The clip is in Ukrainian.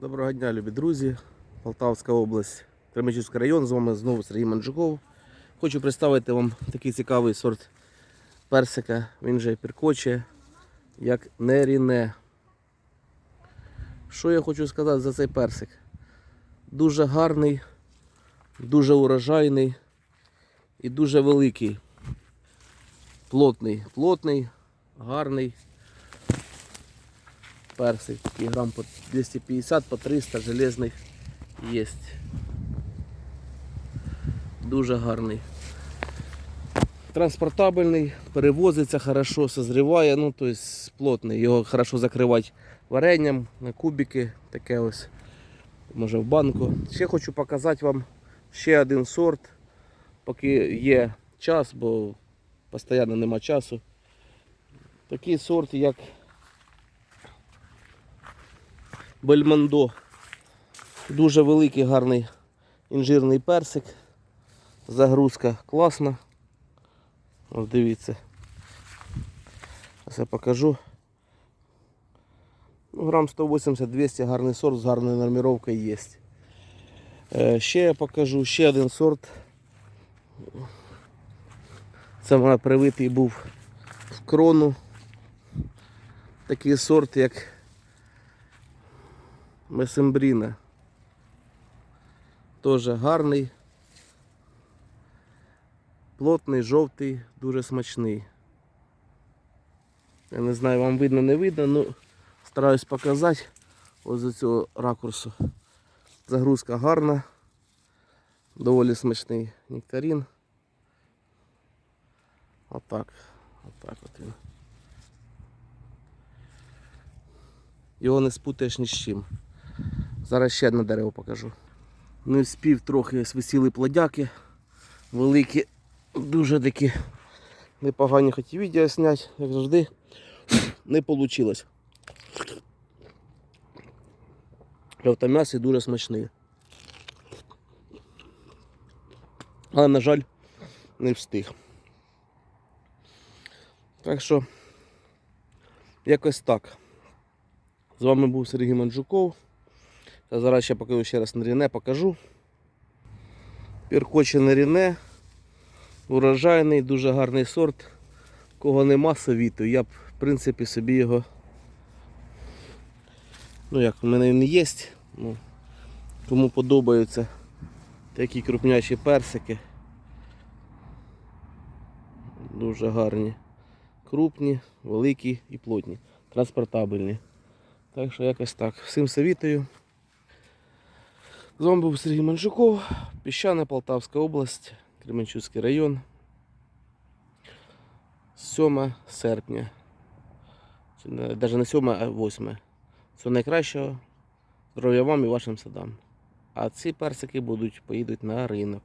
Доброго дня, любі друзі. Полтавська область, Кременчуцький район. З вами знову Сергій Манджуков. Хочу представити вам такий цікавий сорт персика. Він же перкоче, як неріне. Що я хочу сказати за цей персик? Дуже гарний, дуже урожайний і дуже великий. Плотний, плотний, гарний персик, такий грам по 250, по 300 железних є. Дуже гарний. Транспортабельний, перевозиться хорошо, созріває, ну то есть плотний. Його хорошо закривати варенням на кубики, таке ось, може в банку. Ще хочу показати вам ще один сорт, поки є час, бо постійно нема часу. Такий сорт, як Бельмондо. Дуже великий, гарний інжирний персик. Загрузка класна. Ось дивіться. Зараз я покажу. Ну, грам 180-200 гарний сорт з гарною норміровкою є. Е, ще я покажу ще один сорт. Це мене привитий був в крону. Такий сорт, як Месембріна. Теж гарний, плотний, жовтий, дуже смачний. Я не знаю, вам видно, не видно, ну стараюсь показати ось з цього ракурсу. Загрузка гарна, доволі смачний нектарин. Отак. Отак от він. Його не спутаєш ні з чим. Зараз ще одне дерево покажу. Не вспів трохи ось висіли плодяки. Великі, дуже такі непогані хотів відео зняти, як завжди. Не вийшло. Льовтом'ясий дуже смачний. Але, на жаль, не встиг. Так що, якось так. З вами був Сергій Манджуков. Та зараз ще покажу ще раз Наріне покажу. Піркоче Наріне. Урожайний, дуже гарний сорт. Кого нема совіту, я б в принципі собі його. Ну як, в мене він є. Ну, кому подобаються такі крупнячі персики. Дуже гарні. Крупні, великі і плотні, транспортабельні. Так що якось так. Всім совітую. З вами був Сергій Манжуков, Піщана, Полтавська область, Кременчуцький район. 7 серпня. Навіть не 7, а 8. Всього найкращого. Здоров'я вам і вашим садам. А ці персики будуть, поїдуть на ринок.